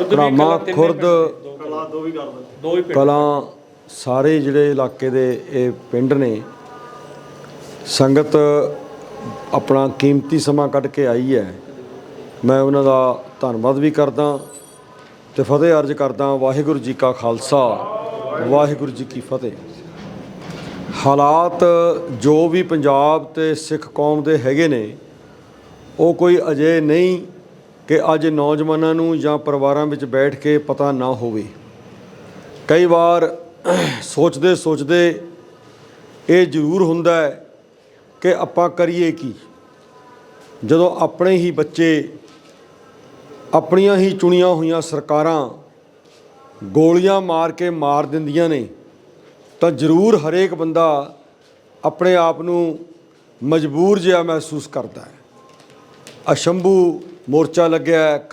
ਕਰਾਮਾ ਖੁਰਦ ਕਲਾ ਦੋ ਵੀ ਕਰ ਦਿੰਦੇ ਦੋ ਹੀ ਪਿੰਡ। ਕਲਾਂ ਸਾਰੇ ਜਿਹੜੇ ਇਲਾਕੇ ਦੇ ਇਹ ਪਿੰਡ ਨੇ ਸੰਗਤ ਆਪਣਾ ਕੀਮਤੀ ਸਮਾਂ ਕੱਢ ਕੇ ਆਈ ਹੈ। ਮੈਂ ਉਹਨਾਂ ਦਾ ਧੰਨਵਾਦ ਵੀ ਕਰਦਾ ਤੇ ਫਤਿਹ ਅਰਜ ਕਰਦਾ ਵਾਹਿਗੁਰੂ ਜੀ ਕਾ ਖਾਲਸਾ ਵਾਹਿਗੁਰੂ ਜੀ ਕੀ ਫਤਿਹ। ਹਾਲਾਤ ਜੋ ਵੀ ਪੰਜਾਬ ਤੇ ਸਿੱਖ ਕੌਮ ਦੇ ਹੈਗੇ ਨੇ ਉਹ ਕੋਈ ਅਜੇ ਨਹੀਂ ਕਿ ਅੱਜ ਨੌਜਵਾਨਾਂ ਨੂੰ ਜਾਂ ਪਰਿਵਾਰਾਂ ਵਿੱਚ ਬੈਠ ਕੇ ਪਤਾ ਨਾ ਹੋਵੇ। ਕਈ ਵਾਰ ਸੋਚਦੇ ਸੋਚਦੇ ਇਹ ਜ਼ਰੂਰ ਹੁੰਦਾ ਹੈ ਕਿ ਆਪਾਂ ਕਰੀਏ ਕੀ? ਜਦੋਂ ਆਪਣੇ ਹੀ ਬੱਚੇ ਆਪਣੀਆਂ ਹੀ ਚੁਣੀਆਂ ਹੋਈਆਂ ਸਰਕਾਰਾਂ ਗੋਲੀਆਂ ਮਾਰ ਕੇ ਮਾਰ ਦਿੰਦੀਆਂ ਨੇ, ਤਾਂ ਜ਼ਰੂਰ ਹਰੇਕ ਬੰਦਾ ਆਪਣੇ ਆਪ ਨੂੰ ਮਜਬੂਰ ਜਿਹਾ ਮਹਿਸੂਸ ਕਰਦਾ ਹੈ। ਅਸ਼ੰਭੂ ਮੋਰਚਾ ਲੱਗਿਆ ਹੈ,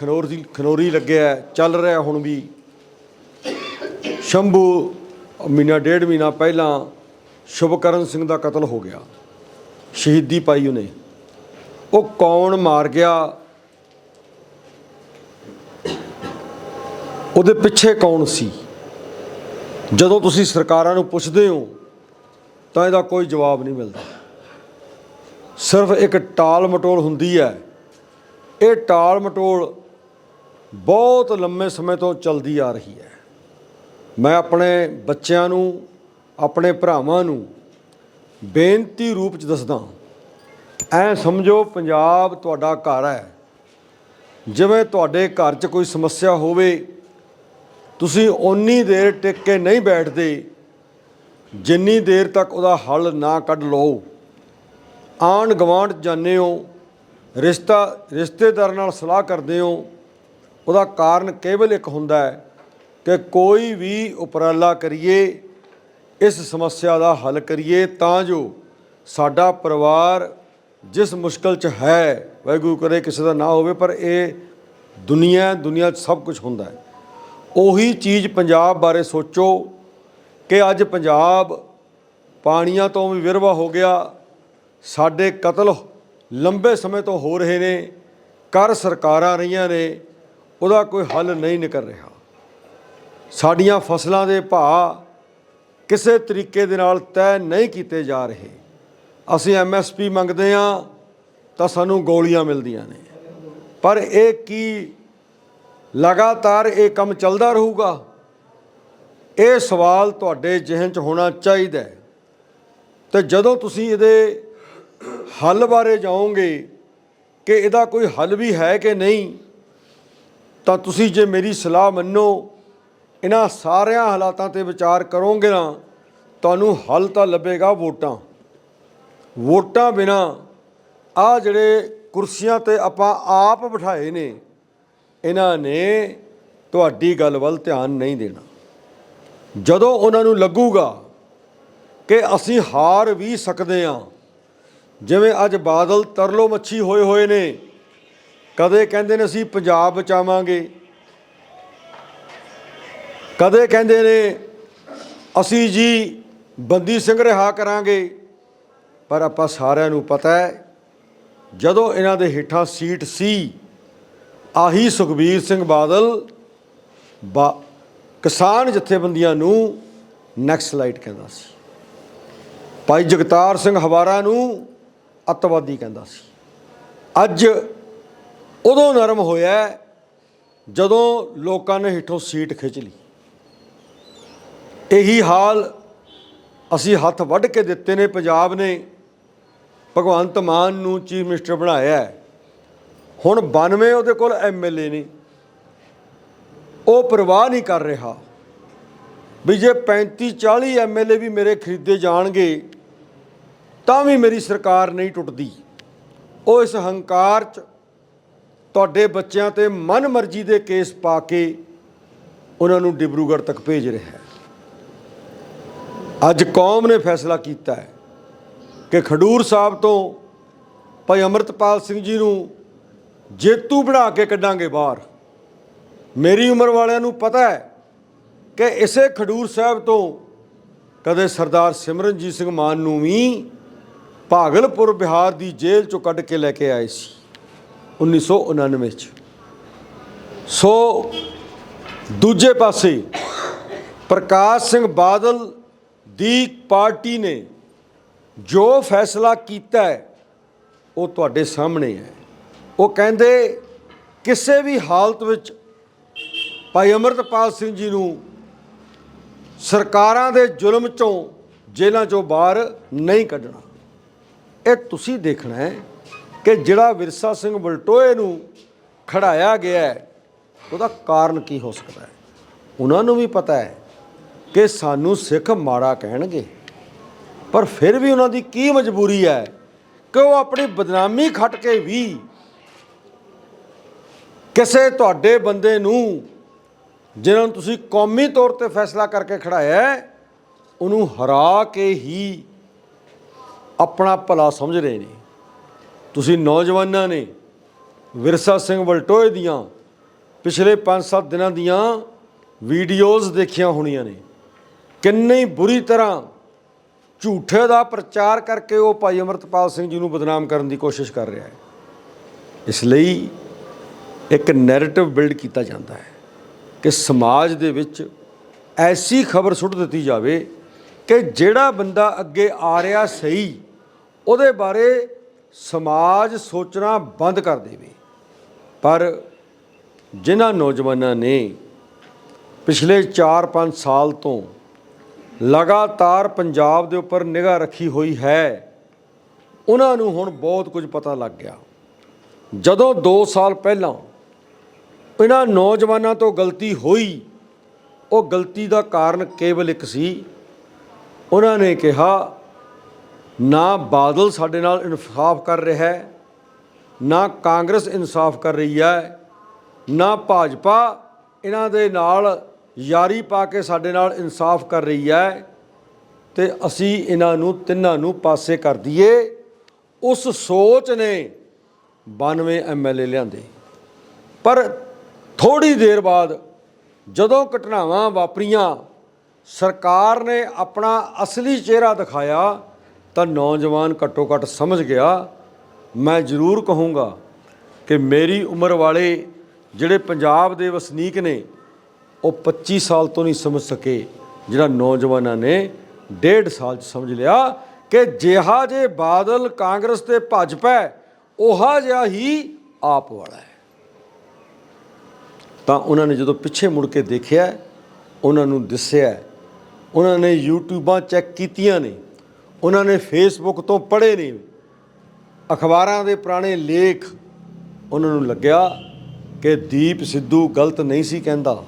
ਖਨੌਰੀ ਲੱਗਿਆ ਚੱਲ ਰਿਹਾ ਹੁਣ ਵੀ। ਸ਼ੰਭੂ ਮਹੀਨਾ ਡੇਢ ਮਹੀਨਾ ਪਹਿਲਾਂ ਸ਼ੁਭਕਰਨ ਸਿੰਘ ਦਾ ਕਤਲ ਹੋ ਗਿਆ। ਸ਼ਹੀਦੀ ਪਾਈ ਉਹਨੇ। ਉਹ ਕੌਣ ਮਾਰ ਗਿਆ? ਉਹਦੇ ਪਿੱਛੇ ਕੌਣ ਸੀ? ਜਦੋਂ ਤੁਸੀਂ ਸਰਕਾਰਾਂ ਨੂੰ ਪੁੱਛਦੇ ਹੋ ਤਾਂ ਇਹਦਾ ਕੋਈ ਜਵਾਬ ਨਹੀਂ ਮਿਲਦਾ। ਸਿਰਫ ਇੱਕ ਟਾਲ ਮਟੋਲ ਹੁੰਦੀ ਹੈ। ਇਹ ਟਾਲ ਮਟੋਲ ਬਹੁਤ ਲੰਮੇ ਸਮੇਂ ਤੋਂ ਚੱਲਦੀ ਆ ਰਹੀ ਹੈ। ਮੈਂ ਆਪਣੇ ਬੱਚਿਆਂ ਨੂੰ, ਆਪਣੇ ਭਰਾਵਾਂ ਨੂੰ ਬੇਨਤੀ ਰੂਪ ਚ ਦੱਸਦਾ ਐ ਸਮਝੋ ਪੰਜਾਬ ਤੁਹਾਡਾ ਘਰ ਹੈ। ਜਿਵੇਂ ਤੁਹਾਡੇ ਘਰ 'ਚ ਕੋਈ ਸਮੱਸਿਆ ਹੋਵੇ, ਤੁਸੀਂ ਓਨੀ ਦੇਰ ਟਿਕ ਕੇ ਨਹੀਂ ਬੈਠਦੇ ਜਿੰਨੀ ਦੇਰ ਤੱਕ ਉਹਦਾ ਹੱਲ ਨਾ ਕੱਢ ਲਓ। ਆਣ ਗਵਾਂਢ ਜਾਂਦੇ ਹੋ ਰਿਸ਼ਤਾ, ਰਿਸ਼ਤੇਦਾਰ ਨਾਲ ਸਲਾਹ ਕਰਦੇ ਹੋ, ਉਹਦਾ ਕਾਰਨ ਕੇਵਲ ਇੱਕ ਹੁੰਦਾ ਹੈ ਕਿ ਕੋਈ ਵੀ ਉਪਰਾਲਾ ਕਰੀਏ, ਇਸ ਸਮੱਸਿਆ ਦਾ ਹੱਲ ਕਰੀਏ, ਤਾਂ ਜੋ ਸਾਡਾ ਪਰਿਵਾਰ ਜਿਸ ਮੁਸ਼ਕਲ 'ਚ ਹੈ, ਵਾਹਿਗੁਰੂ ਕਰੇ ਕਿਸੇ ਦਾ ਨਾ ਹੋਵੇ, ਪਰ ਇਹ ਦੁਨੀਆ ਦੁਨੀਆ 'ਚ ਸਭ ਕੁਝ ਹੁੰਦਾ ਹੈ। ਉਹੀ ਚੀਜ਼ ਪੰਜਾਬ ਬਾਰੇ ਸੋਚੋ ਕਿ ਅੱਜ ਪੰਜਾਬ ਪਾਣੀਆਂ ਤੋਂ ਵੀ ਵਿਰਵਾ ਹੋ ਗਿਆ, ਸਾਡੇ ਕਤਲ ਲੰਬੇ ਸਮੇਂ ਤੋਂ ਹੋ ਰਹੇ ਨੇ, ਕਰ ਸਰਕਾਰਾਂ ਰਹੀਆਂ ਨੇ, ਉਹਦਾ ਕੋਈ ਹੱਲ ਨਹੀਂ ਨਿਕਲ ਰਿਹਾ। ਸਾਡੀਆਂ ਫਸਲਾਂ ਦੇ ਭਾਅ ਕਿਸੇ ਤਰੀਕੇ ਦੇ ਨਾਲ ਤੈਅ ਨਹੀਂ ਕੀਤੇ ਜਾ ਰਹੇ। ਅਸੀਂ ਐਮਐਸਪੀ ਮੰਗਦੇ ਆ ਤਾਂ ਸਾਨੂੰ ਗੋਲੀਆਂ ਮਿਲਦੀਆਂ ਨੇ। ਪਰ ਇਹ ਕੀ? ਲਗਾਤਾਰ ਇਹ ਕੰਮ ਚੱਲਦਾ ਰਹੂਗਾ? ਇਹ ਸਵਾਲ ਤੁਹਾਡੇ ਜ਼ਿਹਨ 'ਚ ਹੋਣਾ ਚਾਹੀਦਾ ਹੈ। ਤੇ ਜਦੋਂ ਤੁਸੀਂ ਇਹਦੇ ਹੱਲ ਬਾਰੇ ਜਾਓਗੇ ਕਿ ਇਹਦਾ ਕੋਈ ਹੱਲ ਵੀ ਹੈ ਕਿ ਨਹੀਂ, ਤਾਂ ਤੁਸੀਂ ਜੇ ਮੇਰੀ ਸਲਾਹ ਮੰਨੋ, ਇਹਨਾਂ ਸਾਰਿਆਂ ਹਾਲਾਤਾਂ ਤੇ ਵਿਚਾਰ ਕਰੋਗੇ ਨਾ, ਤੁਹਾਨੂੰ ਹੱਲ ਤਾਂ ਲੱਭੇਗਾ ਵੋਟਾਂ। ਵੋਟਾਂ ਬਿਨਾ ਆ ਜਿਹੜੇ ਕੁਰਸੀਆਂ ਤੇ ਆਪਾਂ ਆਪ ਬਿਠਾਏ ਨੇ, ਇਹਨਾਂ ਨੇ ਤੁਹਾਡੀ ਗੱਲ ਵੱਲ ਧਿਆਨ ਨਹੀਂ ਦੇਣਾ। ਜਦੋਂ ਉਹਨਾਂ ਨੂੰ ਲੱਗੂਗਾ ਕਿ ਅਸੀਂ ਹਾਰ ਵੀ ਸਕਦੇ ਹਾਂ ਜਿਵੇਂ ਅੱਜ ਬਾਦਲ ਤਰਲੋ ਮੱਛੀ ਹੋਏ ਹੋਏ ਨੇ, ਕਦੇ ਕਹਿੰਦੇ ਨੇ ਅਸੀਂ ਪੰਜਾਬ ਬਚਾਵਾਂਗੇ, ਕਦੇ ਕਹਿੰਦੇ ਨੇ ਅਸੀਂ ਜੀ ਬੰਦੀ ਸਿੰਘ ਰਿਹਾ ਕਰਾਂਗੇ, ਪਰ ਆਪਾਂ ਸਾਰਿਆਂ ਨੂੰ ਪਤਾ ਹੈ, ਜਦੋਂ ਇਹਨਾਂ ਦੇ ਹੇਠਾਂ ਸੀਟ ਸੀ, ਆਹੀ ਸੁਖਬੀਰ ਸਿੰਘ ਬਾਦਲ ਬਾ ਕਿਸਾਨ ਜਥੇਬੰਦੀਆਂ ਨੂੰ ਨੈਕਸਲਾਈਟ ਕਹਿੰਦਾ ਸੀ। ਭਾਈ ਜਗਤਾਰ ਸਿੰਘ ਹਵਾਰਾ ਨੂੰ ਅੱਤਵਾਦੀ ਕਹਿੰਦਾ ਸੀ। ਅੱਜ ਉਦੋਂ ਨਰਮ ਹੋਇਆ ਜਦੋਂ ਲੋਕਾਂ ਨੇ ਹੇਠੋਂ ਸੀਟ ਖਿੱਚ ਲਈ। ਇਹੀ ਹਾਲ ਅਸੀਂ ਹੱਥ ਵੱਢ ਕੇ ਦਿੱਤੇ ਨੇ। ਪੰਜਾਬ ਨੇ ਭਗਵੰਤ ਮਾਨ ਨੂੰ ਚੀਫ ਮਿਨਿਸਟਰ ਬਣਾਇਆ ਹੁਣ 92 ਉਹਦੇ ਕੋਲ ਐਮਐਲਏ ਨੇ। ਉਹ ਪਰਵਾਹ ਨਹੀਂ ਕਰ ਰਿਹਾ ਵੀ ਜੇ 35 40 ਐਮਐਲਏ ਵੀ ਮੇਰੇ ਖਰੀਦੇ ਜਾਣਗੇ ਤਾਂ ਵੀ ਮੇਰੀ ਸਰਕਾਰ ਨਹੀਂ ਟੁੱਟਦੀ। ਉਹ ਇਸ ਹੰਕਾਰ 'ਚ ਤੁਹਾਡੇ ਬੱਚਿਆਂ ਤੇ ਮਨਮਰਜ਼ੀ ਦੇ ਕੇਸ ਪਾ ਕੇ ਉਹਨਾਂ ਨੂੰ ਡਿਬਰੂਗੜ੍ਹ ਤੱਕ ਭੇਜ ਰਿਹਾ ਹੈ। ਅੱਜ ਕੌਮ ਨੇ ਫੈਸਲਾ ਕੀਤਾ ਹੈ ਕਿ ਖਡੂਰ ਸਾਹਿਬ ਤੋਂ ਭਾਈ ਅਮਰਤਪਾਲ ਸਿੰਘ ਜੀ ਨੂੰ ਜੇਤੂ ਬਣਾ ਕੇ ਕੱਢਾਂਗੇ ਬਾਹਰ। ਮੇਰੀ ਉਮਰ ਵਾਲਿਆਂ ਨੂੰ ਪਤਾ ਹੈ ਕਿ ਇਸੇ ਖਡੂਰ ਸਾਹਿਬ ਤੋਂ ਕਦੇ ਸਰਦਾਰ ਸਿਮਰਨਜੀਤ ਸਿੰਘ ਮਾਨ ਨੂੰ ਵੀ ਭਾਗਲਪੁਰ ਬਿਹਾਰ ਦੀ ਜੇਲ੍ਹ ਚੋਂ ਕੱਢ ਕੇ ਲੈ ਕੇ ਆਏ ਸੀ 1999 ਚ। ਸੋ ਦੂਜੇ ਪਾਸੇ ਪ੍ਰਕਾਸ਼ ਸਿੰਘ ਬਾਦਲ ਦੀ ਪਾਰਟੀ ਨੇ ਜੋ ਫੈਸਲਾ ਕੀਤਾ ਹੈ, ਉਹ ਤੁਹਾਡੇ ਸਾਹਮਣੇ ਹੈ। ਉਹ ਕਹਿੰਦੇ, ਕਿਸੇ ਵੀ ਹਾਲਤ ਵਿੱਚ ਭਾਈ ਅਮਰਤਪਾਲ ਸਿੰਘ ਜੀ ਨੂੰ ਸਰਕਾਰਾਂ ਦੇ ਜ਼ੁਲਮ ਚੋਂ ਜੇਲ੍ਹਾਂ ਚੋਂ ਬਾਹਰ ਨਹੀਂ ਕੱਢਣਾ। ਇਹ ਤੁਸੀਂ ਦੇਖਣਾ ਹੈ ਕਿ ਜਿਹੜਾ ਵਿਰਸਾ ਸਿੰਘ ਬਲਟੋਏ ਨੂੰ ਖੜਾਇਆ ਗਿਆ ਹੈ, ਉਹਦਾ ਕਾਰਨ ਕੀ ਹੋ ਸਕਦਾ ਹੈ? ਉਹਨਾਂ ਨੂੰ ਵੀ ਪਤਾ ਹੈ ਕਿ ਸਾਨੂੰ ਸਿੱਖ ਮਾੜਾ ਕਹਿਣਗੇ, ਪਰ ਫਿਰ ਵੀ ਉਹਨਾਂ ਦੀ ਕੀ ਮਜਬੂਰੀ ਹੈ ਕਿ ਉਹ ਆਪਣੀ ਬਦਨਾਮੀ ਖੱਟ ਕੇ ਵੀ ਕਿਸੇ ਤੁਹਾਡੇ ਬੰਦੇ ਨੂੰ, ਜਿਹਨਾਂ ਨੂੰ ਤੁਸੀਂ ਕੌਮੀ ਤੌਰ ਤੇ ਫੈਸਲਾ ਕਰਕੇ ਖੜਾਇਆ ਉਹਨੂੰ ਹਰਾ ਕੇ ਹੀ ਆਪਣਾ ਭਲਾ ਸਮਝ ਰਹੇ ਨੇ। ਤੁਸੀਂ ਨੌਜਵਾਨਾਂ ਨੇ ਵਿਰਸਾ ਸਿੰਘ ਵਲਟੋਏ ਦੀਆਂ ਪਿਛਲੇ 5-7 ਦਿਨਾਂ ਦੀਆਂ ਵੀਡੀਓਜ਼ ਦੇਖੀਆਂ ਹੋਣੀਆਂ ਨੇ। ਕਿੰਨੀ ਬੁਰੀ ਤਰ੍ਹਾਂ ਝੂਠੇ ਦਾ ਪ੍ਰਚਾਰ ਕਰਕੇ ਉਹ ਭਾਈ ਅਮਰਤਪਾਲ ਸਿੰਘ ਜੀ ਨੂੰ ਬਦਨਾਮ ਕਰਨ ਦੀ ਕੋਸ਼ਿਸ਼ ਕਰ ਰਿਹਾ ਹੈ। ਇਸ ਲਈ ਇੱਕ ਨੈਰੇਟਿਵ ਬਿਲਡ ਕੀਤਾ ਜਾਂਦਾ ਹੈ ਕਿ ਸਮਾਜ ਦੇ ਵਿੱਚ ਐਸੀ ਖਬਰ ਸੁੱਟ ਦਿੱਤੀ ਜਾਵੇ ਕਿ ਜਿਹੜਾ ਬੰਦਾ ਅੱਗੇ ਆ ਰਿਹਾ ਸਹੀ ਉਹਦੇ ਬਾਰੇ ਸਮਾਜ ਸੋਚਣਾ ਬੰਦ ਕਰ ਦੇਵੇ। ਪਰ ਜਿਨ੍ਹਾਂ ਨੌਜਵਾਨਾਂ ਨੇ ਪਿਛਲੇ 4-5 ਸਾਲ ਤੋਂ ਲਗਾਤਾਰ ਪੰਜਾਬ ਦੇ ਉੱਪਰ ਨਿਗਾਹ ਰੱਖੀ ਹੋਈ ਹੈ, ਉਹਨਾਂ ਨੂੰ ਹੁਣ ਬਹੁਤ ਕੁਝ ਪਤਾ ਲੱਗ ਗਿਆ। ਜਦੋਂ 2 ਸਾਲ ਪਹਿਲਾਂ ਇਹਨਾਂ ਨੌਜਵਾਨਾਂ ਤੋਂ ਗਲਤੀ ਹੋਈ, ਉਹ ਗਲਤੀ ਦਾ ਕਾਰਨ ਕੇਵਲ ਇੱਕ ਸੀ। ਉਹਨਾਂ ਨੇ ਕਿਹਾ ਨਾ ਬਾਦਲ ਸਾਡੇ ਨਾਲ ਇਨਸਾਫ ਕਰ ਰਿਹਾ ਹੈ, ਨਾ ਕਾਂਗਰਸ ਇਨਸਾਫ ਕਰ ਰਹੀ ਹੈ, ਨਾ ਭਾਜਪਾ ਇਹਨਾਂ ਦੇ ਨਾਲ ਯਾਰੀ ਪਾ ਕੇ ਸਾਡੇ ਨਾਲ ਇਨਸਾਫ ਕਰ ਰਹੀ ਹੈ ਤੇ ਅਸੀਂ ਇਹਨਾਂ ਨੂੰ ਤਿੰਨਾਂ ਨੂੰ ਪਾਸੇ ਕਰ ਦਈਏ। ਉਸ ਸੋਚ ਨੇ 92 ਐਮਐਲਏ ਲਿਆਂਦੇ। ਪਰ ਥੋੜੀ ਦੇਰ ਬਾਅਦ ਜਦੋਂ ਘਟਨਾਵਾਂ ਵਾਪਰੀਆਂ, ਸਰਕਾਰ ਨੇ ਆਪਣਾ ਅਸਲੀ ਚਿਹਰਾ ਦਿਖਾਇਆ ਤਾਂ ਨੌਜਵਾਨ ਘੱਟੋ ਘੱਟ ਸਮਝ ਗਿਆ, ਮੈਂ ਜ਼ਰੂਰ ਕਹੂੰਗਾ ਕਿ ਮੇਰੀ ਉਮਰ ਵਾਲੇ ਜਿਹੜੇ ਪੰਜਾਬ ਦੇ ਵਸਨੀਕ ਨੇ, ਉਹ 25 ਸਾਲ ਤੋਂ ਨਹੀਂ ਸਮਝ ਸਕੇ, ਜਿਹੜਾ ਨੌਜਵਾਨਾਂ ਨੇ ਡੇਢ ਸਾਲ ਚ ਸਮਝ ਲਿਆ ਕਿ ਜਿਹਾ ਜੇ ਬਾਦਲ ਕਾਂਗਰਸ ਤੇ ਭਾਜਪਾ ਪੈ ਉਹਾ ਜਿਹਾ ਹੀ ਆਪ ਵਾਲਾ ਹੈ। ਤਾਂ ਉਹਨਾਂ ਨੇ ਜਦੋਂ ਪਿੱਛੇ ਮੁੜ ਕੇ ਦੇਖਿਆ, ਉਹਨਾਂ ਨੂੰ ਦਿਸਿਆ, ਉਹਨਾਂ ਨੇ ਯੂਟਿਊਬਾਂ ਚੈੱਕ ਕੀਤੀਆਂ ਨੇ ਉਹਨਾਂ ਨੇ ਫੇਸਬੁੱਕ ਤੋਂ ਪੜ੍ਹੇ ਨੇ। ਅਖਬਾਰਾਂ ਦੇ ਪੁਰਾਣੇ ਲੇਖ ਉਹਨਾਂ ਨੂੰ ਲੱਗਿਆ ਕਿ ਦੀਪ ਸਿੱਧੂ ਗਲਤ ਨਹੀਂ ਸੀ ਕਹਿੰਦਾ।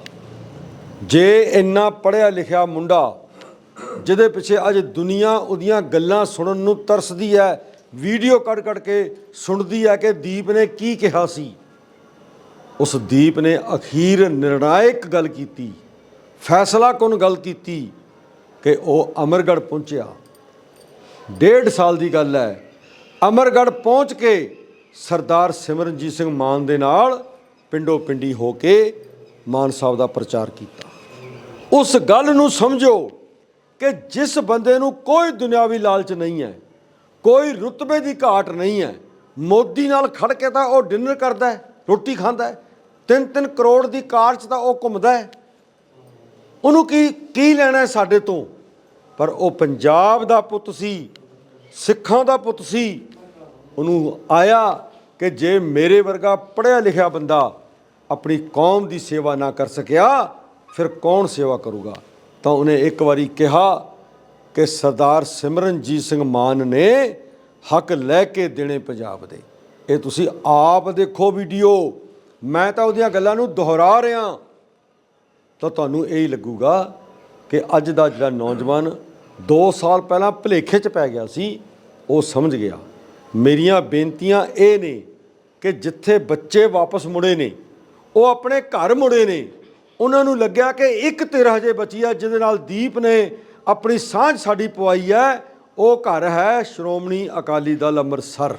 ਜੇ ਇੰਨਾ ਪੜ੍ਹਿਆ ਲਿਖਿਆ ਮੁੰਡਾ, ਜਿਹਦੇ ਪਿੱਛੇ ਅੱਜ ਦੁਨੀਆ ਉਹਦੀਆਂ ਗੱਲਾਂ ਸੁਣਨ ਨੂੰ ਤਰਸਦੀ ਹੈ, ਵੀਡੀਓ ਕੱਢ ਕੱਢ ਕੇ ਸੁਣਦੀ ਹੈ ਕਿ ਦੀਪ ਨੇ ਕੀ ਕਿਹਾ ਸੀ। ਉਸ ਦੀਪ ਨੇ ਅਖੀਰ ਨਿਰਣਾਇਕ ਗੱਲ ਕੀਤੀ। ਫੈਸਲਾ ਕੁਨ ਗੱਲ ਕੀਤੀ ਕਿ ਉਹ ਅਮਰਗੜ੍ਹ ਪਹੁੰਚਿਆ? ਡੇਢ ਸਾਲ ਦੀ ਗੱਲ ਹੈ। ਅਮਰਗੜ੍ਹ ਪਹੁੰਚ ਕੇ ਸਰਦਾਰ ਸਿਮਰਨਜੀਤ ਸਿੰਘ ਮਾਨ ਦੇ ਨਾਲ ਪਿੰਡੋ ਪਿੰਡੀ ਹੋ ਕੇ ਮਾਨ ਸਾਹਿਬ ਦਾ ਪ੍ਰਚਾਰ ਕੀਤਾ। ਉਸ ਗੱਲ ਨੂੰ ਸਮਝੋ ਕਿ ਜਿਸ ਬੰਦੇ ਨੂੰ ਕੋਈ ਦੁਨਿਆਵੀ ਲਾਲਚ ਨਹੀਂ ਹੈ, ਕੋਈ ਰੁਤਬੇ ਦੀ ਘਾਟ ਨਹੀਂ ਹੈ, ਮੋਦੀ ਨਾਲ ਖੜ ਕੇ ਤਾਂ ਉਹ ਡਿਨਰ ਕਰਦਾ ਹੈ, ਰੋਟੀ ਖਾਂਦਾ ਹੈ 3-3 ਕਰੋੜ ਦੀ ਕਾਰ 'ਚ ਤਾਂ ਉਹ ਘੁੰਮਦਾ ਹੈ। ਉਹਨੂੰ ਕੀ ਕੀ ਲੈਣਾ ਸਾਡੇ ਤੋਂ? ਪਰ ਉਹ ਪੰਜਾਬ ਦਾ ਪੁੱਤ ਸੀ, ਸਿੱਖਾਂ ਦਾ ਪੁੱਤ ਸੀ, ਉਹਨੂੰ ਆਇਆ ਕਿ ਜੇ ਮੇਰੇ ਵਰਗਾ ਪੜ੍ਹਿਆ ਲਿਖਿਆ ਬੰਦਾ ਆਪਣੀ ਕੌਮ ਦੀ ਸੇਵਾ ਨਾ ਕਰ ਸਕਿਆ, ਫਿਰ ਕੌਣ ਸੇਵਾ ਕਰੂਗਾ? ਤਾਂ ਉਹਨੇ ਇੱਕ ਵਾਰੀ ਕਿਹਾ ਕਿ ਸਰਦਾਰ ਸਿਮਰਨਜੀਤ ਸਿੰਘ ਮਾਨ ਨੇ ਹੱਕ ਲੈ ਕੇ ਦੇਣੇ ਪੰਜਾਬ ਦੇ। ਇਹ ਤੁਸੀਂ ਆਪ ਦੇਖੋ ਵੀਡੀਓ। ਮੈਂ ਤਾਂ ਉਹਦੀਆਂ ਗੱਲਾਂ ਨੂੰ ਦੁਹਰਾ ਰਿਹਾ। ਤਾਂ ਤੁਹਾਨੂੰ ਇਹ ਹੀ ਲੱਗੂਗਾ ਕਿ ਅੱਜ ਦਾ ਜਿਹੜਾ ਨੌਜਵਾਨ 2 ਸਾਲ ਪਹਿਲਾਂ ਭਲੇਖੇ 'ਚ ਪੈ ਗਿਆ ਸੀ, ਉਹ ਸਮਝ ਗਿਆ। ਮੇਰੀਆਂ ਬੇਨਤੀਆਂ ਇਹ ਨੇ ਕਿ ਜਿੱਥੇ ਬੱਚੇ ਵਾਪਸ ਮੁੜੇ ਨੇ, ਉਹ ਆਪਣੇ ਘਰ ਮੁੜੇ ਨੇ, ਉਹਨਾਂ ਨੂੰ ਲੱਗਿਆ ਕਿ ਇੱਕ ਧਿਰ ਹਜੇ ਬਚੀ ਆ, ਜਿਹਦੇ ਨਾਲ ਦੀਪ ਨੇ ਆਪਣੀ ਸਾਂਝ ਸਾਡੀ ਪਵਾਈ ਹੈ ਉਹ ਘਰ ਹੈ ਸ਼੍ਰੋਮਣੀ ਅਕਾਲੀ ਦਲ ਅੰਮ੍ਰਿਤਸਰ,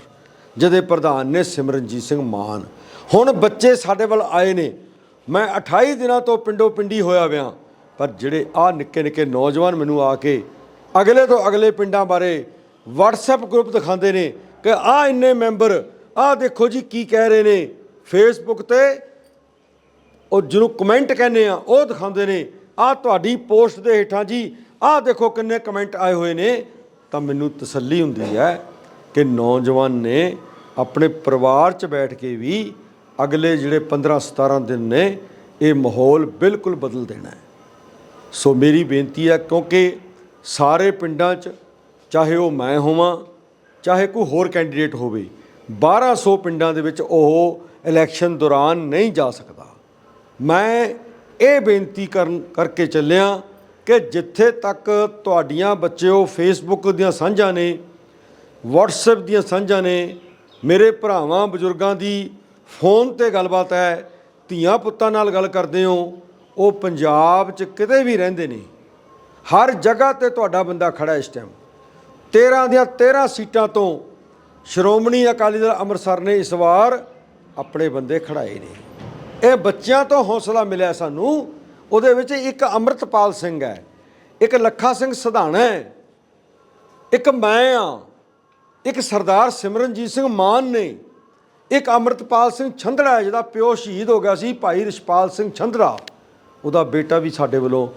ਜਿਹਦੇ ਪ੍ਰਧਾਨ ਨੇ ਸਿਮਰਨਜੀਤ ਸਿੰਘ ਮਾਨ। ਹੁਣ ਬੱਚੇ ਸਾਡੇ ਵੱਲ ਆਏ ਨੇ। ਮੈਂ 28 ਦਿਨਾਂ ਤੋਂ ਪਿੰਡੋ ਪਿੰਡੀ ਹੋਇਆ ਵਿਆਂ ਪਰ ਜਿਹੜੇ ਆ ਨਿੱਕੇ ਨਿੱਕੇ ਨੌਜਵਾਨ ਮੈਨੂੰ ਆ ਕੇ ਅਗਲੇ ਤੋਂ ਅਗਲੇ ਪਿੰਡਾਂ ਬਾਰੇ WhatsApp ਗਰੁੱਪ ਦਿਖਾਉਂਦੇ ਨੇ ਕਿ ਆ ਇੰਨੇ ਮੈਂਬਰ ਆ ਦੇਖੋ ਜੀ ਕੀ ਕਹਿ ਰਹੇ ਨੇ। ਫੇਸਬੁੱਕ ਤੇ ਉਹ ਜਿਹਨੂੰ ਕਮੈਂਟ ਕਹਿੰਦੇ ਆ, ਉਹ ਦਿਖਾਉਂਦੇ ਨੇ, ਆਹ ਤੁਹਾਡੀ ਪੋਸਟ ਦੇ ਹੇਠਾਂ ਜੀ, ਆਹ ਦੇਖੋ ਕਿੰਨੇ ਕਮੈਂਟ ਆਏ ਹੋਏ ਨੇ। ਤਾਂ ਮੈਨੂੰ ਤਸੱਲੀ ਹੁੰਦੀ ਹੈ ਕਿ ਨੌਜਵਾਨ ਨੇ ਆਪਣੇ ਪਰਿਵਾਰ 'ਚ ਬੈਠ ਕੇ ਵੀ ਅਗਲੇ ਜਿਹੜੇ 15 17 ਦਿਨ ਨੇ, ਇਹ ਮਾਹੌਲ ਬਿਲਕੁਲ ਬਦਲ ਦੇਣਾ ਹੈ। ਸੋ ਮੇਰੀ ਬੇਨਤੀ ਹੈ ਕਿਉਂਕਿ ਸਾਰੇ ਪਿੰਡਾਂ 'ਚ ਚਾਹੇ ਉਹ ਮੈਂ ਹੋਵਾਂ, ਚਾਹੇ ਕੋਈ ਹੋਰ ਕੈਂਡੀਡੇਟ ਹੋਵੇ 1200 ਪਿੰਡਾਂ ਦੇ ਵਿੱਚ ਉਹ ਇਲੈਕਸ਼ਨ ਦੌਰਾਨ ਨਹੀਂ ਜਾ ਸਕਦਾ। ਮੈਂ ਇਹ ਬੇਨਤੀ ਕਰਨ, ਕਰਕੇ ਚੱਲਿਆ ਕਿ ਜਿੱਥੇ ਤੱਕ ਤੁਹਾਡੀਆਂ ਬੱਚਿਓ ਫੇਸਬੁੱਕ ਦੀਆਂ ਸਾਂਝਾਂ ਨੇ, WhatsApp ਦੀਆਂ ਸਾਂਝਾਂ ਨੇ, ਮੇਰੇ ਭਰਾਵਾਂ ਬਜ਼ੁਰਗਾਂ ਦੀ ਫੋਨ ਤੇ ਗੱਲਬਾਤ ਹੈ, ਧੀਆਂ ਪੁੱਤਾਂ ਨਾਲ ਗੱਲ ਕਰਦੇ ਹੋ ਉਹ ਪੰਜਾਬ 'ਚ ਕਿਤੇ ਵੀ ਰਹਿੰਦੇ ਨੇ ਹਰ ਜਗ੍ਹਾ ਤੇ ਤੁਹਾਡਾ ਬੰਦਾ ਖੜਾ ਇਸ ਟਾਈਮ 13 ਦੀਆਂ 13 ਸੀਟਾਂ ਤੋਂ ਸ਼੍ਰੋਮਣੀ ਅਕਾਲੀ ਦਲ ਅੰਮ੍ਰਿਤਸਰ ਨੇ ਇਸ ਵਾਰ ਆਪਣੇ ਬੰਦੇ ਖੜਾਏ ਨੇ। ਇਹ ਬੱਚਿਆਂ ਤੋਂ ਹੌਸਲਾ ਮਿਲਿਆ ਸਾਨੂੰ। ਉਹਦੇ ਵਿੱਚ ਇੱਕ ਅੰਮ੍ਰਿਤਪਾਲ ਸਿੰਘ ਹੈ। ਇੱਕ ਲੱਖਾ ਸਿੰਘ ਸਧਾਣਾ ਹੈ। ਇੱਕ ਮੈਂ ਆ ਇੱਕ ਸਰਦਾਰ ਸਿਮਰਨਜੀਤ ਸਿੰਘ ਮਾਨ ਨੇ। ਇੱਕ ਅੰਮ੍ਰਿਤਪਾਲ ਸਿੰਘ ਛੰਦੜਾ ਜਿਹਦਾ ਪਿਓ ਸ਼ਹੀਦ ਹੋ ਗਿਆ ਸੀ, ਭਾਈ ਰਿਸ਼ਪਾਲ ਸਿੰਘ ਛੰਦੜਾ। ਉਹਦਾ ਬੇਟਾ ਵੀ ਸਾਡੇ ਵੱਲੋਂ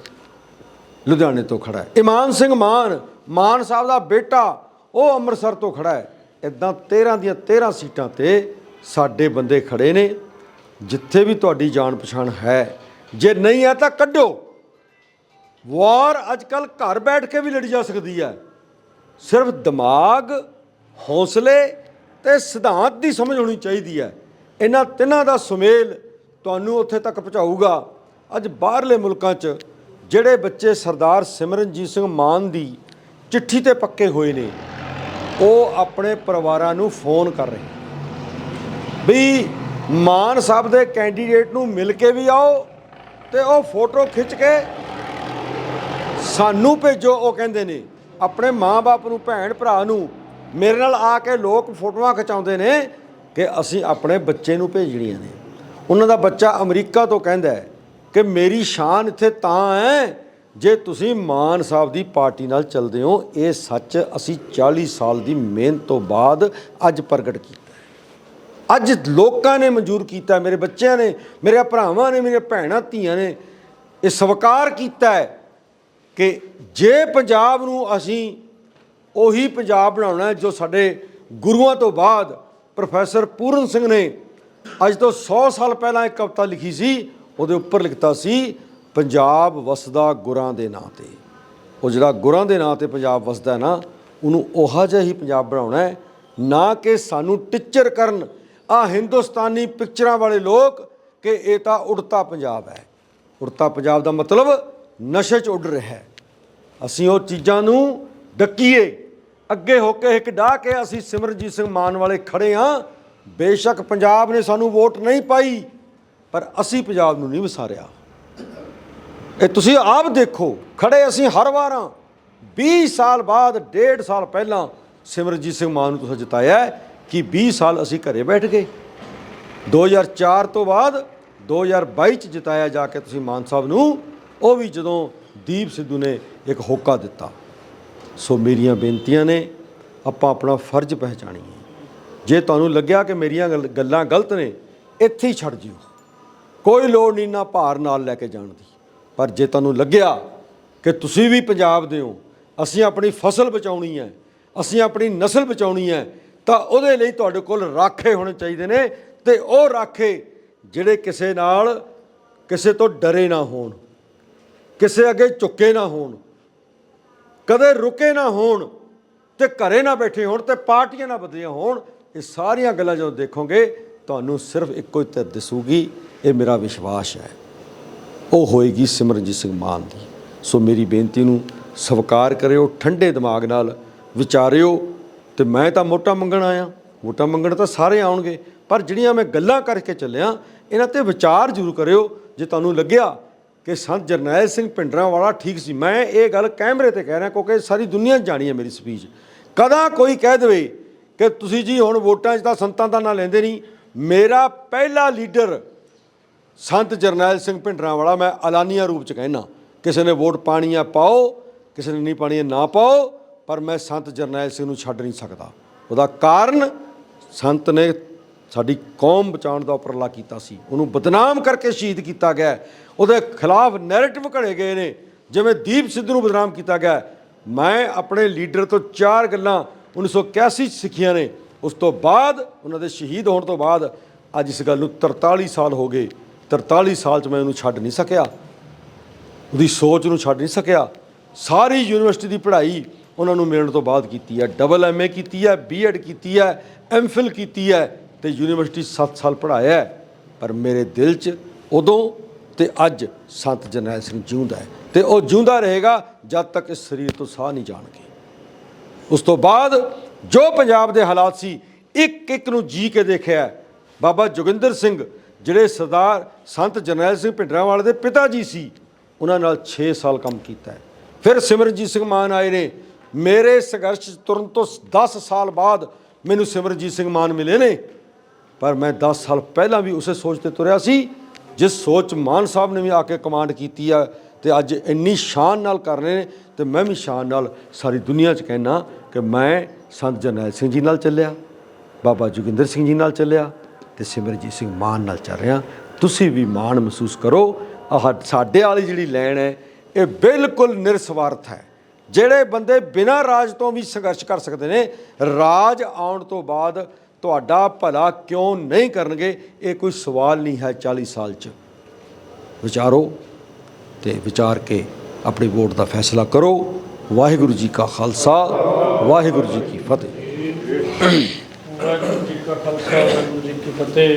ਲੁਧਿਆਣੇ ਤੋਂ ਖੜਾ ਹੈ। ਇਮਾਨ ਸਿੰਘ ਮਾਨ ਮਾਨ ਸਾਹਿਬ ਦਾ ਬੇਟਾ, ਉਹ ਅੰਮ੍ਰਿਤਸਰ ਤੋਂ ਖੜਾ ਹੈ। ਇਦਾਂ 13 ਦੀਆਂ 13 ਸੀਟਾਂ ਤੇ ਸਾਡੇ ਬੰਦੇ ਖੜੇ ਨੇ, ਜਿੱਥੇ ਵੀ ਤੁਹਾਡੀ ਜਾਣ ਪਛਾਣ ਹੈ। ਜੇ ਨਹੀਂ ਹੈ ਤਾਂ ਕੱਢੋ। ਵਾਰ ਅੱਜ ਕੱਲ ਘਰ ਬੈਠ ਕੇ ਵੀ ਲੜੀ ਜਾ ਸਕਦੀ ਹੈ। ਸਿਰਫ ਦਿਮਾਗ, ਹੌਸਲੇ ਤੇ ਸਿਧਾਂਤ ਦੀ ਸਮਝ ਹੋਣੀ ਚਾਹੀਦੀ ਹੈ। ਇਹਨਾਂ ਤਿੰਨਾਂ ਦਾ ਸੁਮੇਲ ਤੁਹਾਨੂੰ ਉੱਥੇ ਤੱਕ ਪਹੁੰਚਾਊਗਾ। ਅੱਜ ਬਾਹਰਲੇ ਮੁਲਕਾਂ 'ਚ ਜਿਹੜੇ ਬੱਚੇ ਸਰਦਾਰ ਸਿਮਰਨਜੀਤ ਸਿੰਘ ਮਾਨ ਦੀ ਚਿੱਠੀ ਤੇ ਪੱਕੇ ਹੋਏ ਨੇ, ਉਹ ਆਪਣੇ ਪਰਿਵਾਰਾਂ ਨੂੰ ਫੋਨ ਕਰ ਰਹੇ ਵੀ ਮਾਨ ਸਾਹਿਬ ਦੇ ਕੈਂਡੀਡੇਟ ਨੂੰ ਮਿਲ ਕੇ ਵੀ ਆਓ ਤੇ ਉਹ ਫੋਟੋ ਖਿੱਚ ਕੇ ਸਾਨੂੰ ਭੇਜੋ, ਉਹ ਕਹਿੰਦੇ ਨੇ। ਆਪਣੇ ਮਾਂ-ਬਾਪ ਨੂੰ ਭੈਣ ਭਰਾ ਨੂੰ ਮੇਰੇ ਨਾਲ ਆ ਕੇ ਲੋਕ ਫੋਟੋਆਂ ਖਿਚਾਉਂਦੇ ਨੇ ਕਿ ਅਸੀਂ ਆਪਣੇ ਬੱਚੇ ਨੂੰ ਭੇਜਣੀਆਂ ਨੇ। ਉਹਨਾਂ ਦਾ ਬੱਚਾ ਅਮਰੀਕਾ ਤੋਂ ਕਹਿੰਦਾ ਹੈ ਕਿ ਮੇਰੀ ਸ਼ਾਨ ਇੱਥੇ ਤਾਂ ਹੈ ਜੇ ਤੁਸੀਂ ਮਾਨ ਸਾਹਿਬ ਦੀ ਪਾਰਟੀ ਨਾਲ ਚੱਲਦੇ ਹੋ। ਇਹ ਸੱਚ ਅਸੀਂ 40 ਸਾਲ ਦੀ ਮਿਹਨਤ ਤੋਂ ਬਾਅਦ ਅੱਜ ਪ੍ਰਗਟ ਕੀਤਾ। ਅੱਜ ਲੋਕਾਂ ਨੇ ਮਨਜ਼ੂਰ ਕੀਤਾ, ਮੇਰੇ ਬੱਚਿਆਂ ਨੇ, ਮੇਰੇ ਭਰਾਵਾਂ ਨੇ, ਮੇਰੇ ਭੈਣਾਂ, ਧੀਆਂ ਨੇ ਇਹ ਸਵੀਕਾਰ ਕੀਤਾ ਹੈ ਕਿ ਜੇ ਪੰਜਾਬ ਨੂੰ ਅਸੀਂ ਉਹੀ ਪੰਜਾਬ ਬਣਾਉਣਾ ਜੋ ਸਾਡੇ ਗੁਰੂਆਂ ਤੋਂ ਬਾਅਦ ਪ੍ਰੋਫੈਸਰ ਪੂਰਨ ਸਿੰਘ ਨੇ ਅੱਜ ਤੋਂ 100 ਸਾਲ ਪਹਿਲਾਂ ਇੱਕ ਕਵਿਤਾ ਲਿਖੀ ਸੀ ਉਹਦੇ ਉੱਪਰ ਲਿਖਤਾ ਸੀ, ਪੰਜਾਬ ਵਸਦਾ ਗੁਰਾਂ ਦੇ ਨਾਂ ਤੇ। ਉਹ ਜਿਹੜਾ ਗੁਰਾਂ ਦੇ ਨਾਂ ਤੇ ਪੰਜਾਬ ਵਸਦਾ ਨਾ, ਉਹਨੂੰ ਉਹੋ ਜਿਹਾ ਹੀ ਪੰਜਾਬ ਬਣਾਉਣਾ ਹੈ, ਨਾ ਕਿ ਸਾਨੂੰ ਟੀਚਰ ਕਰਨ। ਆ ਹਿੰਦੁਸਤਾਨੀ ਪਿਕਚਰਾਂ ਵਾਲੇ ਲੋਕ ਕਿ ਇਹ ਤਾਂ ਉੜਤਾ ਪੰਜਾਬ ਹੈ। ਉੜਤਾ ਪੰਜਾਬ ਦਾ ਮਤਲਬ ਨਸ਼ੇ 'ਚ ਉੱਡ ਰਿਹਾ ਹੈ। ਅਸੀਂ ਉਹ ਚੀਜ਼ਾਂ ਨੂੰ ਡੱਕੀਏ। ਅੱਗੇ ਹੋ ਕੇ ਇੱਕ ਡਾਹ ਕੇ ਅਸੀਂ ਸਿਮਰਜੀਤ ਸਿੰਘ ਮਾਨ ਵਾਲੇ ਖੜੇ ਹਾਂ। ਬੇਸ਼ੱਕ ਪੰਜਾਬ ਨੇ ਸਾਨੂੰ ਵੋਟ ਨਹੀਂ ਪਾਈ। ਪਰ ਅਸੀਂ ਪੰਜਾਬ ਨੂੰ ਨਹੀਂ ਵਿਸਾਰਿਆ। ਇਹ ਤੁਸੀਂ ਆਪ ਦੇਖੋ, ਖੜੇ ਅਸੀਂ ਹਰ ਵਾਰਾਂ 20 ਸਾਲ ਬਾਅਦ, ਡੇਢ ਸਾਲ ਪਹਿਲਾਂ ਸਿਮਰਜੀਤ ਸਿੰਘ ਮਾਨ ਨੂੰ ਤੁਸੀਂ ਜਿਤਾਇਆ ਕਿ 20 ਸਾਲ ਅਸੀਂ ਘਰੇ ਬੈਠ ਗਏ। 2004 ਤੋਂ ਬਾਅਦ 2022 ਚ ਜਿਤਾਇਆ ਜਾ ਕੇ ਤੁਸੀਂ ਮਾਨ ਸਾਹਿਬ ਨੂੰ, ਉਹ ਵੀ ਜਦੋਂ ਦੀਪ ਸਿੱਧੂ ਨੇ ਇੱਕ ਹੋਕਾ ਦਿੱਤਾ। ਸੋ ਮੇਰੀਆਂ ਬੇਨਤੀਆਂ ਨੇ, ਆਪਾਂ ਆਪਣਾ ਫਰਜ਼ ਪਹਿਚਾਣੀਏ। ਜੇ ਤੁਹਾਨੂੰ ਲੱਗਿਆ ਕਿ ਮੇਰੀਆਂ ਗੱਲ- ਗੱਲਾਂ ਗਲਤ ਨੇ, ਇੱਥੇ ਹੀ ਛੱਡ ਜਿਓ। ਕੋਈ ਲੋੜ ਨਹੀਂ ਨਾ ਭਾਰ ਨਾਲ ਲੈ ਕੇ ਜਾਣ ਦੀ। ਪਰ ਜੇ ਤੁਹਾਨੂੰ ਲੱਗਿਆ ਕਿ ਤੁਸੀਂ ਵੀ ਪੰਜਾਬ ਦੇ ਹੋ, ਅਸੀਂ ਆਪਣੀ ਫਸਲ ਬਚਾਉਣੀ ਹੈ, ਅਸੀਂ ਆਪਣੀ ਨਸਲ ਬਚਾਉਣੀ ਹੈ, ਤਾਂ ਉਹਦੇ ਲਈ ਤੁਹਾਡੇ ਕੋਲ ਰਾਖੇ ਹੋਣੇ ਚਾਹੀਦੇ ਨੇ ਤੇ ਉਹ ਰਾਖੇ ਜਿਹੜੇ ਕਿਸੇ ਨਾਲ ਕਿਸੇ ਤੋਂ ਡਰੇ ਨਾ ਹੋਣ, ਕਿਸੇ ਅੱਗੇ ਝੁੱਕੇ ਨਾ ਹੋਣ, ਕਦੇ ਰੁਕੇ ਨਾ ਹੋਣ ਤੇ ਘਰੇ ਨਾ ਬੈਠੇ ਹੋਣ ਤੇ ਪਾਰਟੀਆਂ ਨਾ ਬਦਲੀਆਂ ਹੋਣ, ਇਹ ਸਾਰੀਆਂ ਗੱਲਾਂ ਜਦੋਂ ਦੇਖੋਗੇ, ਤੁਹਾਨੂੰ ਸਿਰਫ ਇੱਕੋ ਹੀ ਤੇ ਦਿਸੂਗੀ ਇਹ ਮੇਰਾ ਵਿਸ਼ਵਾਸ ਹੈ। ਉਹ ਹੋਏਗੀ ਸਿਮਰਨਜੀਤ ਸਿੰਘ ਮਾਨ ਦੀ। ਸੋ ਮੇਰੀ ਬੇਨਤੀ ਨੂੰ ਸਵੀਕਾਰ ਕਰਿਓ, ਠੰਡੇ ਦਿਮਾਗ ਨਾਲ ਵਿਚਾਰਿਓ ਤੇ ਮੈਂ ਤਾਂ ਮੋਟਾ ਮੰਗਣ ਆਇਆ। ਵੋਟਾਂ ਮੰਗਣ ਤਾਂ ਸਾਰੇ ਆਉਣਗੇ, ਪਰ ਜਿਹੜੀਆਂ ਮੈਂ ਗੱਲਾਂ ਕਰਕੇ ਚੱਲਿਆ, ਇਹਨਾਂ ਤੇ ਵਿਚਾਰ ਜ਼ਰੂਰ ਕਰਿਓ। ਜੇ ਤੁਹਾਨੂੰ ਲੱਗਿਆ ਕਿ ਸੰਤ ਜਰਨੈਲ ਸਿੰਘ ਭਿੰਡਰਾਂ ਵਾਲਾ ਠੀਕ ਸੀ, ਮੈਂ ਇਹ ਗੱਲ ਕੈਮਰੇ ਤੇ ਕਹਿ ਰਿਹਾ, ਕਿਉਂਕਿ ਸਾਰੀ ਦੁਨੀਆ ਜਾਣੀ ਹੈ ਮੇਰੀ ਸਪੀਚ। ਕਦਾ ਕੋਈ ਕਹਿ ਦੇਵੇ ਕਿ ਤੁਸੀਂ ਜੀ ਹੁਣ ਵੋਟਾਂ 'ਚ ਤਾਂ ਸੰਤਾਂ ਦਾ ਨਾਂ ਲੈਂਦੇ ਨਹੀਂ, ਮੇਰਾ ਪਹਿਲਾ ਲੀਡਰ ਸੰਤ ਜਰਨੈਲ ਸਿੰਘ ਭਿੰਡਰਾਂ ਵਾਲਾ ਮੈਂ ਐਲਾਨੀਆ ਰੂਪ ਚ ਕਹਿਣਾ ਕਿਸੇ ਨੇ ਵੋਟ ਪਾਣੀ ਆ ਪਾਓ, ਕਿਸੇ ਨੇ ਨਹੀਂ ਪਾਣੀ ਆ ਨਾ ਪਾਓ, ਪਰ ਮੈਂ ਸੰਤ ਜਰਨੈਲ ਸਿੰਘ ਨੂੰ ਛੱਡ ਨਹੀਂ ਸਕਦਾ। ਉਹਦਾ ਕਾਰਨ ਸੰਤ ਨੇ ਸਾਡੀ ਕੌਮ ਬਚਾਉਣ ਦਾ ਉਪਰਾਲਾ ਕੀਤਾ ਸੀ। ਉਹਨੂੰ ਬਦਨਾਮ ਕਰਕੇ ਸ਼ਹੀਦ ਕੀਤਾ ਗਿਆ ਉਹਦੇ ਖਿਲਾਫ ਨੈਰੇਟਿਵ ਘੜੇ ਗਏ ਨੇ। ਜਿਵੇਂ ਦੀਪ ਸਿੱਧੂ ਨੂੰ ਬਦਨਾਮ ਕੀਤਾ ਗਿਆ ਮੈਂ ਆਪਣੇ ਲੀਡਰ ਤੋਂ ਚਾਰ ਗੱਲਾਂ 1981 ਚ ਸਿੱਖੀਆਂ ਨੇ। ਉਸ ਤੋਂ ਬਾਅਦ, ਉਹਨਾਂ ਦੇ ਸ਼ਹੀਦ ਹੋਣ ਤੋਂ ਬਾਅਦ, ਅੱਜ ਇਸ ਗੱਲ ਨੂੰ 43 ਸਾਲ ਹੋ ਗਏ। 43 ਸਾਲ ਚ ਮੈਂ ਉਹਨੂੰ ਛੱਡ ਨਹੀਂ ਸਕਿਆ। ਉਹਦੀ ਸੋਚ ਨੂੰ ਛੱਡ ਨਹੀਂ ਸਕਿਆ। ਸਾਰੀ ਯੂਨੀਵਰਸਿਟੀ ਦੀ ਪੜ੍ਹਾਈ ਉਹਨਾਂ ਨੂੰ ਮਿਲਣ ਤੋਂ ਬਾਅਦ ਕੀਤੀ ਹੈ। ਡਬਲ ਐਮਏ ਕੀਤੀ ਹੈ ਬੀਐਡ ਕੀਤੀ ਹੈ ਐਮਫਿਲ ਕੀਤੀ ਹੈ ਤੇ ਯੂਨੀਵਰਸਿਟੀ 7 ਸਾਲ ਪੜ੍ਹਾਇਆ ਪਰ ਮੇਰੇ ਦਿਲ 'ਚ ਉਦੋਂ ਤੇ ਅੱਜ ਸੰਤ ਜਰਨੈਲ ਸਿੰਘ ਜਿਉਂਦਾ ਹੈ ਤੇ ਉਹ ਜਿਉਂਦਾ ਰਹੇਗਾ ਜਦ ਤੱਕ ਇਸ ਸਰੀਰ ਤੋਂ ਸਾਹ ਨਹੀਂ ਜਾਣਗੇ। ਉਸ ਤੋਂ ਬਾਅਦ ਜੋ ਪੰਜਾਬ ਦੇ ਹਾਲਾਤ ਸੀ ਇੱਕ ਇੱਕ ਨੂੰ ਜੀ ਕੇ ਦੇਖਿਆ ਬਾਬਾ ਜੋਗਿੰਦਰ ਸਿੰਘ ਜਿਹੜੇ ਸਰਦਾਰ ਸੰਤ ਜਰਨੈਲ ਸਿੰਘ ਭਿੰਡਰਾਂਵਾਲੇ ਦੇ ਪਿਤਾ ਜੀ ਸੀ, ਉਹਨਾਂ ਨਾਲ 6 ਸਾਲ ਕੰਮ ਕੀਤਾ ਹੈ। ਫਿਰ ਸਿਮਰਨਜੀਤ ਸਿੰਘ ਮਾਨ ਆਏ ਨੇ। ਮੇਰੇ ਸੰਘਰਸ਼ 'ਚ ਤੁਰਨ ਤੋਂ 10 ਸਾਲ ਬਾਅਦ ਮੈਨੂੰ ਸਿਮਰਨਜੀਤ ਸਿੰਘ ਮਾਨ ਮਿਲੇ ਨੇ। ਪਰ ਮੈਂ 10 ਸਾਲ ਪਹਿਲਾਂ ਵੀ ਉਸੇ ਸੋਚ ਤੇ ਤੁਰਿਆ ਸੀ, ਜਿਸ ਸੋਚ ਮਾਨ ਸਾਹਿਬ ਨੇ ਵੀ ਆ ਕੇ ਕਮਾਂਡ ਕੀਤੀ ਆ ਤੇ ਅੱਜ ਇੰਨੀ ਸ਼ਾਨ ਨਾਲ ਕਰ ਰਹੇ ਨੇ ਤੇ ਮੈਂ ਵੀ ਸ਼ਾਨ ਨਾਲ ਸਾਰੀ ਦੁਨੀਆ 'ਚ ਕਹਿਣਾ ਕਿ ਮੈਂ ਸੰਤ ਜਰਨੈਲ ਸਿੰਘ ਜੀ ਨਾਲ ਚੱਲਿਆ, ਬਾਬਾ ਜੋਗਿੰਦਰ ਸਿੰਘ ਜੀ ਨਾਲ ਚੱਲਿਆ। ਤੇ ਸਿਮਰਜੀਤ ਸਿੰਘ ਮਾਨ ਨਾਲ ਚੱਲ ਰਿਹਾ। ਤੁਸੀਂ ਵੀ ਮਾਣ ਮਹਿਸੂਸ ਕਰੋ। ਆਹ ਸਾਡੇ ਵਾਲੀ ਜਿਹੜੀ ਲੈਣ ਹੈ, ਇਹ ਬਿਲਕੁਲ ਨਿਰਸਵਾਰਥ ਹੈ। ਜਿਹੜੇ ਬੰਦੇ ਬਿਨਾਂ ਰਾਜ ਤੋਂ ਵੀ ਸੰਘਰਸ਼ ਕਰ ਸਕਦੇ ਨੇ, ਰਾਜ ਆਉਣ ਤੋਂ ਬਾਅਦ ਤੁਹਾਡਾ ਭਲਾ ਕਿਉਂ ਨਹੀਂ ਕਰਨਗੇ, ਇਹ ਕੋਈ ਸਵਾਲ ਨਹੀਂ ਹੈ 40 ਸਾਲ 'ਚ। ਵਿਚਾਰੋ ਤੇ ਵਿਚਾਰ ਕੇ ਆਪਣੀ ਵੋਟ ਦਾ ਫੈਸਲਾ ਕਰੋ। ਵਾਹਿਗੁਰੂ ਜੀ ਕਾ ਖਾਲਸਾ, ਵਾਹਿਗੁਰੂ ਜੀ ਕੀ ਫਤਿਹ। ਵਾਹਿਗੁਰੂ ਜੀ ਕਾ ਖਾਲਸਾ, ਵਾਹਿਗੁਰੂ ਜੀ ਫਤਿਹ